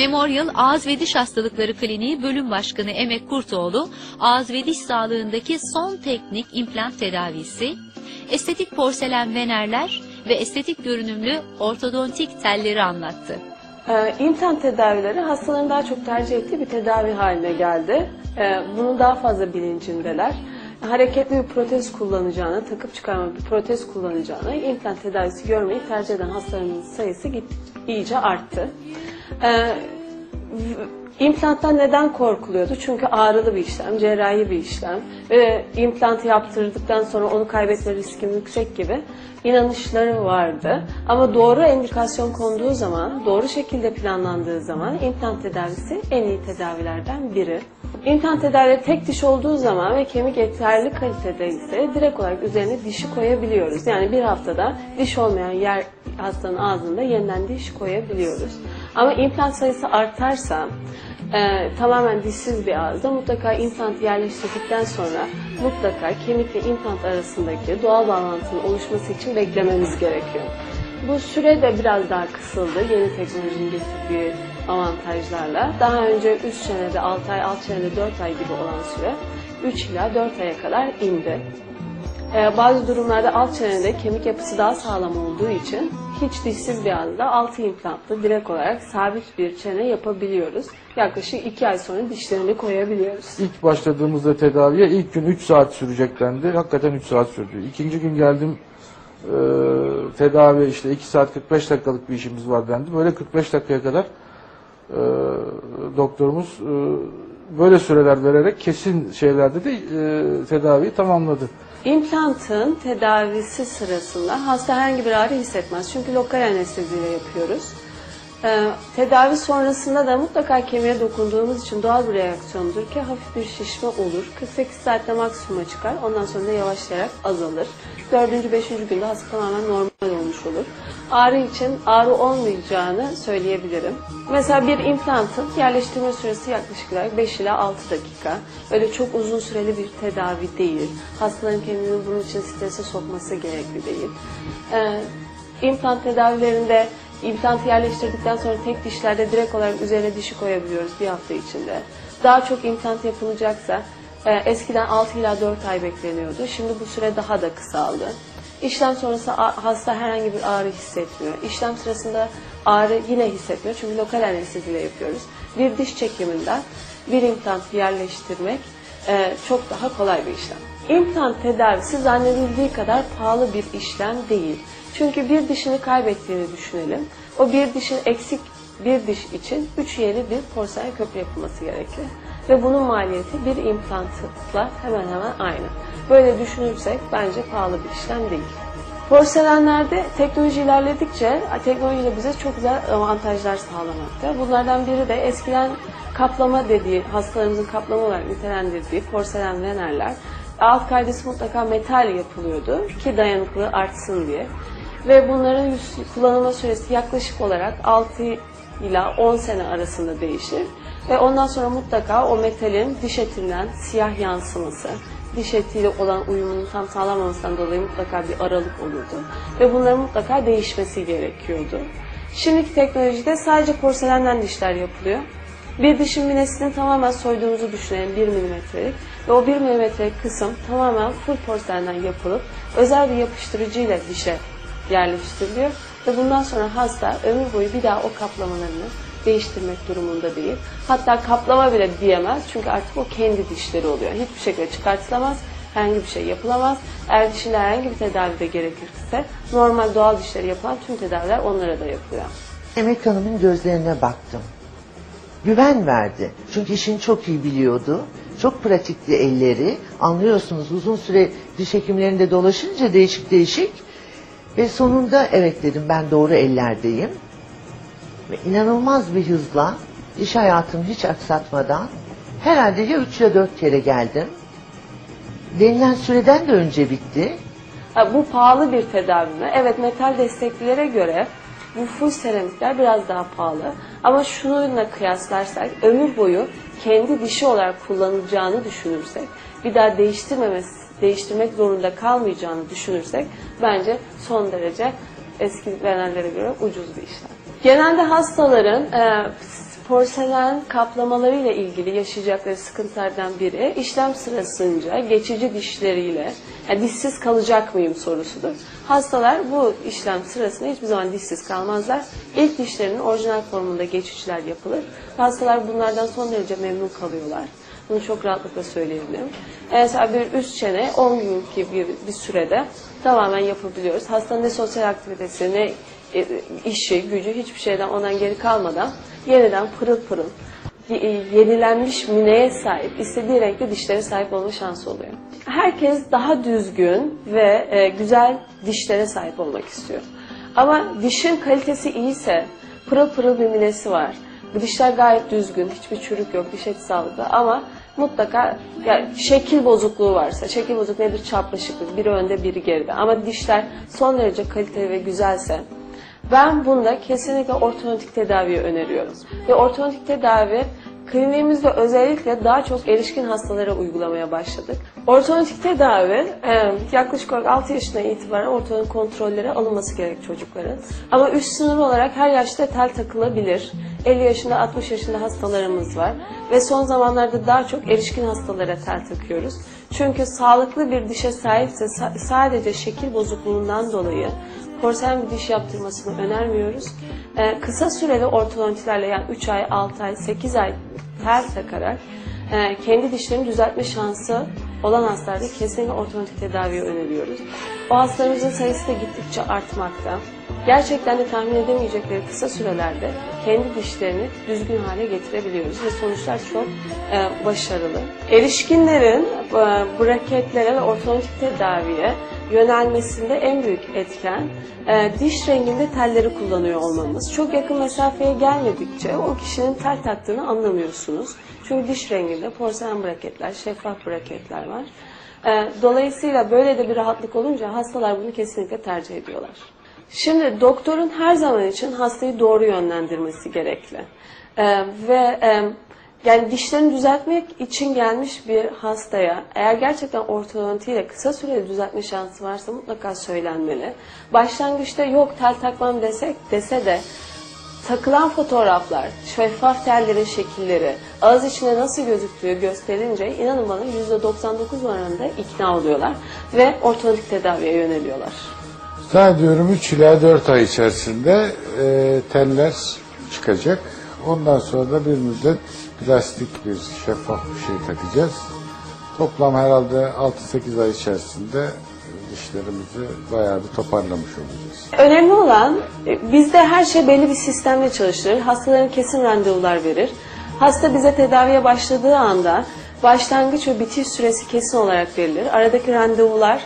Memorial Ağız ve Diş Hastalıkları Kliniği Bölüm Başkanı Emek Kurtoğlu, ağız ve diş sağlığındaki son teknik implant tedavisi, estetik porselen venerler ve estetik görünümlü ortodontik telleri anlattı. Ee, implant tedavileri hastaların daha çok tercih ettiği bir tedavi haline geldi. Ee, bunun daha fazla bilincindeler. Hareketli bir protez kullanacağına, takıp çıkarma bir protez kullanacağına implant tedavisi görmeyi tercih eden hastaların sayısı iyice arttı. Ee, İmplanttan neden korkuluyordu? Çünkü ağrılı bir işlem, cerrahi bir işlem ve implantı yaptırdıktan sonra onu kaybetme riskim yüksek gibi inanışları vardı. Ama doğru endikasyon konduğu zaman, doğru şekilde planlandığı zaman implant tedavisi en iyi tedavilerden biri. İmplant tedavileri tek diş olduğu zaman ve kemik yeterli kalitede ise direkt olarak üzerine dişi koyabiliyoruz. Yani bir haftada diş olmayan yer hastanın ağzında yeniden diş koyabiliyoruz. Ama implant sayısı artarsa e, tamamen dişsiz bir ağızda mutlaka implant yerleştirdikten sonra mutlaka kemik ve implant arasındaki doğal bağlantının oluşması için beklememiz gerekiyor. Bu süre de biraz daha kısıldı yeni teknolojinin getirdiği avantajlarla. Daha önce 3 senede 6 ay, 6 senede 4 ay gibi olan süre 3 ila 4 aya kadar indi. Ee, bazı durumlarda alt çenede kemik yapısı daha sağlam olduğu için hiç dişsiz bir ağızda 6 implantlı direkt olarak sabit bir çene yapabiliyoruz. Yaklaşık 2 ay sonra dişlerini koyabiliyoruz. İlk başladığımızda tedaviye ilk gün 3 saat sürecek dendi. Hakikaten 3 saat sürdü. İkinci gün geldim e, tedavi işte 2 saat 45 dakikalık bir işimiz var dendi. Böyle 45 dakikaya kadar e, doktorumuz e, böyle süreler vererek kesin şeylerde de e, tedaviyi tamamladı. İmplantın tedavisi sırasında hasta herhangi bir ağrı hissetmez. Çünkü lokal anesteziyle yapıyoruz. Ee, tedavi sonrasında da mutlaka kemiğe dokunduğumuz için doğal bir reaksiyondur ki hafif bir şişme olur. 48 saatte maksimuma çıkar. Ondan sonra da yavaşlayarak azalır. 4. 5. günde hasta tamamen normal olmuş olur. Ağrı için ağrı olmayacağını söyleyebilirim. Mesela bir implantın yerleştirme süresi yaklaşık olarak 5 ila 6 dakika. Öyle çok uzun süreli bir tedavi değil. Hastaların kendini bunun için strese sokması gerekli değil. Ee, implant tedavilerinde İmplantı yerleştirdikten sonra tek dişlerde direkt olarak üzerine dişi koyabiliyoruz bir hafta içinde. Daha çok implant yapılacaksa eskiden 6 ila 4 ay bekleniyordu. Şimdi bu süre daha da kısaldı. İşlem sonrası hasta herhangi bir ağrı hissetmiyor. İşlem sırasında ağrı yine hissetmiyor çünkü lokal anesteziyle yapıyoruz. Bir diş çekiminden bir implant yerleştirmek e, çok daha kolay bir işlem. İmplant tedavisi zannedildiği kadar pahalı bir işlem değil. Çünkü bir dişini kaybettiğini düşünelim. O bir dişin eksik bir diş için üç yeri bir porselen köprü yapılması gerekli. Ve bunun maliyeti bir implantla hemen hemen aynı. Böyle düşünürsek bence pahalı bir işlem değil. Porselenlerde teknoloji ilerledikçe teknoloji de bize çok güzel avantajlar sağlamakta. Bunlardan biri de eskiden kaplama dediği, hastalarımızın kaplama olarak nitelendirdiği porselen venerler alt kaydesi mutlaka metal yapılıyordu ki dayanıklı artsın diye. Ve bunların kullanılma süresi yaklaşık olarak 6 ila 10 sene arasında değişir. Ve ondan sonra mutlaka o metalin diş etinden siyah yansıması, diş etiyle olan uyumunun tam sağlanmamasından dolayı mutlaka bir aralık olurdu. Ve bunların mutlaka değişmesi gerekiyordu. Şimdiki teknolojide sadece porselenden dişler yapılıyor. Bir dişin minesini tamamen soyduğumuzu düşünelim 1 milimetrelik ve o 1 milimetrelik kısım tamamen full porselenden yapılıp özel bir yapıştırıcıyla dişe yerleştiriliyor ve bundan sonra hasta ömür boyu bir daha o kaplamalarını değiştirmek durumunda değil. Hatta kaplama bile diyemez çünkü artık o kendi dişleri oluyor. Hiçbir şekilde çıkartılamaz, herhangi bir şey yapılamaz. Eğer dişinde herhangi bir tedavi de gerekirse normal doğal dişleri yapılan tüm tedaviler onlara da yapılıyor. Emek Hanım'ın gözlerine baktım. Güven verdi. Çünkü işini çok iyi biliyordu. Çok pratikti elleri. Anlıyorsunuz uzun süre diş hekimlerinde dolaşınca değişik değişik. Ve sonunda evet dedim ben doğru ellerdeyim. Ve inanılmaz bir hızla iş hayatımı hiç aksatmadan herhalde ya üç ya dört kere geldim. Denilen süreden de önce bitti. Ha, bu pahalı bir tedavi mi? Evet metal desteklilere göre bu full seramikler biraz daha pahalı. Ama şununla kıyaslarsak ömür boyu kendi dişi olarak kullanılacağını düşünürsek, bir daha değiştirmemesi, değiştirmek zorunda kalmayacağını düşünürsek bence son derece eski verenlere göre ucuz bir işlem. Genelde hastaların e, porselen kaplamalarıyla ilgili yaşayacakları sıkıntılardan biri işlem sırasınca geçici dişleriyle yani dişsiz kalacak mıyım sorusudur. Hastalar bu işlem sırasında hiçbir zaman dişsiz kalmazlar. İlk dişlerinin orijinal formunda geçişler yapılır. Hastalar bunlardan son derece memnun kalıyorlar. Bunu çok rahatlıkla söyleyebilirim. Mesela bir üst çene 10 gün gibi bir sürede tamamen yapabiliyoruz. Hastanın ne sosyal aktivitesi ne işi, gücü hiçbir şeyden ondan geri kalmadan yeniden pırıl pırıl e, yenilenmiş mineye sahip, istediği renkte dişlere sahip olma şansı oluyor. Herkes daha düzgün ve e, güzel dişlere sahip olmak istiyor. Ama dişin kalitesi iyiyse, pırıl pırıl bir minesi var. Dişler gayet düzgün, hiçbir çürük yok, diş eti sağlıklı ama mutlaka yani şekil bozukluğu varsa, şekil bozuk nedir? Çapraşıklık, biri önde biri geride. Ama dişler son derece kaliteli ve güzelse ben bunda kesinlikle ortodontik tedaviyi öneriyorum. Ve ortodontik tedavi kliniğimizde özellikle daha çok erişkin hastalara uygulamaya başladık. Ortodontik tedavi e, yaklaşık olarak 6 yaşına itibaren ortodontik kontrollere alınması gerek çocukların. Ama üst sınır olarak her yaşta tel takılabilir. 50 yaşında 60 yaşında hastalarımız var. Ve son zamanlarda daha çok erişkin hastalara tel takıyoruz. Çünkü sağlıklı bir dişe sahipse sa- sadece şekil bozukluğundan dolayı porselen bir diş yaptırmasını önermiyoruz. Ee, kısa süreli ortodontilerle yani 3 ay, 6 ay, 8 ay tel takarak e, kendi dişlerini düzeltme şansı olan hastalarda kesinlikle ortodontik tedaviyi öneriyoruz. O hastalarımızın sayısı da gittikçe artmakta. Gerçekten de tahmin edemeyecekleri kısa sürelerde kendi dişlerini düzgün hale getirebiliyoruz ve sonuçlar çok e, başarılı. Erişkinlerin e, braketlere ve ortodontik tedaviye yönelmesinde en büyük etken e, diş renginde telleri kullanıyor olmamız. Çok yakın mesafeye gelmedikçe o kişinin tel taktığını anlamıyorsunuz. Çünkü diş renginde porselen braketler, şeffaf braketler var. E, dolayısıyla böyle de bir rahatlık olunca hastalar bunu kesinlikle tercih ediyorlar. Şimdi doktorun her zaman için hastayı doğru yönlendirmesi gerekli. E, ve e, yani dişlerini düzeltmek için gelmiş bir hastaya eğer gerçekten ortodontiyle kısa süreli düzeltme şansı varsa mutlaka söylenmeli. Başlangıçta yok tel takmam desek dese de takılan fotoğraflar, şeffaf tellerin şekilleri, ağız içinde nasıl gözüktüğü gösterince inanın bana %99 oranında ikna oluyorlar ve ortodontik tedaviye yöneliyorlar. Zannediyorum 3 ila 4 ay içerisinde e, teller çıkacak. Ondan sonra da bir müddet plastik bir şeffaf bir şey takacağız. Toplam herhalde 6-8 ay içerisinde dişlerimizi bayağı bir toparlamış olacağız. Önemli olan e, bizde her şey belli bir sistemle çalışır. Hastaların kesin randevular verir. Hasta bize tedaviye başladığı anda başlangıç ve bitiş süresi kesin olarak verilir. Aradaki randevular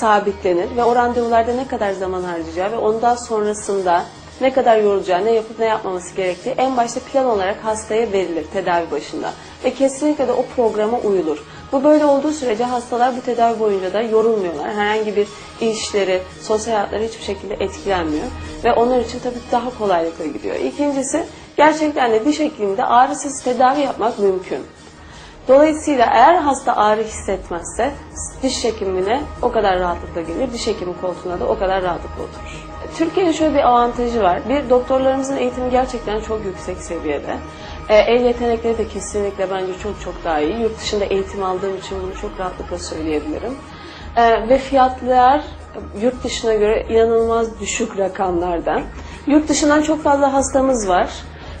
sabitlenir ve o randevularda ne kadar zaman harcayacağı ve ondan sonrasında ne kadar yorulacağı, ne yapıp ne yapmaması gerektiği en başta plan olarak hastaya verilir tedavi başında. Ve kesinlikle de o programa uyulur. Bu böyle olduğu sürece hastalar bu tedavi boyunca da yorulmuyorlar. Herhangi bir işleri, sosyal hayatları hiçbir şekilde etkilenmiyor. Ve onlar için tabii daha kolaylıkla gidiyor. İkincisi gerçekten de diş hekiminde ağrısız tedavi yapmak mümkün. Dolayısıyla eğer hasta ağrı hissetmezse diş hekimine o kadar rahatlıkla gelir, diş hekimi koltuğuna da o kadar rahatlıkla oturur. Türkiye'nin şöyle bir avantajı var. Bir, doktorlarımızın eğitimi gerçekten çok yüksek seviyede. E, el yetenekleri de kesinlikle bence çok çok daha iyi. Yurt dışında eğitim aldığım için bunu çok rahatlıkla söyleyebilirim. E, ve fiyatlar yurt dışına göre inanılmaz düşük rakamlardan. Yurt dışından çok fazla hastamız var.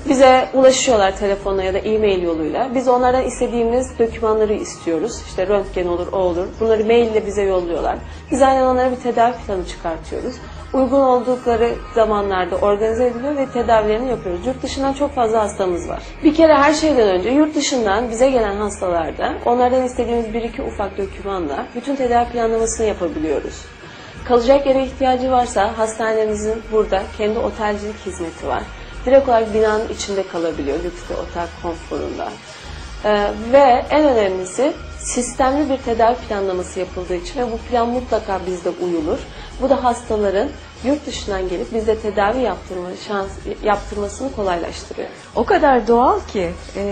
Bize ulaşıyorlar telefonla ya da e-mail yoluyla. Biz onlardan istediğimiz dokümanları istiyoruz. İşte röntgen olur, o olur. Bunları maille bize yolluyorlar. Biz aynen onlara bir tedavi planı çıkartıyoruz. Uygun oldukları zamanlarda organize ediliyor ve tedavilerini yapıyoruz. Yurt dışından çok fazla hastamız var. Bir kere her şeyden önce yurt dışından bize gelen hastalarda onlardan istediğimiz bir iki ufak dokümanla bütün tedavi planlamasını yapabiliyoruz. Kalacak yere ihtiyacı varsa hastanemizin burada kendi otelcilik hizmeti var. Direkt olarak binanın içinde kalabiliyor lüks bir otel konforunda. Ee, ve en önemlisi sistemli bir tedavi planlaması yapıldığı için ve bu plan mutlaka bizde uyulur. Bu da hastaların yurt dışından gelip bizde tedavi yaptırma şans yaptırmasını kolaylaştırıyor. O kadar doğal ki e,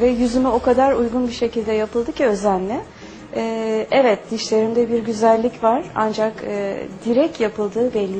ve yüzüme o kadar uygun bir şekilde yapıldı ki özenle. E, evet dişlerimde bir güzellik var ancak e, direkt yapıldığı belli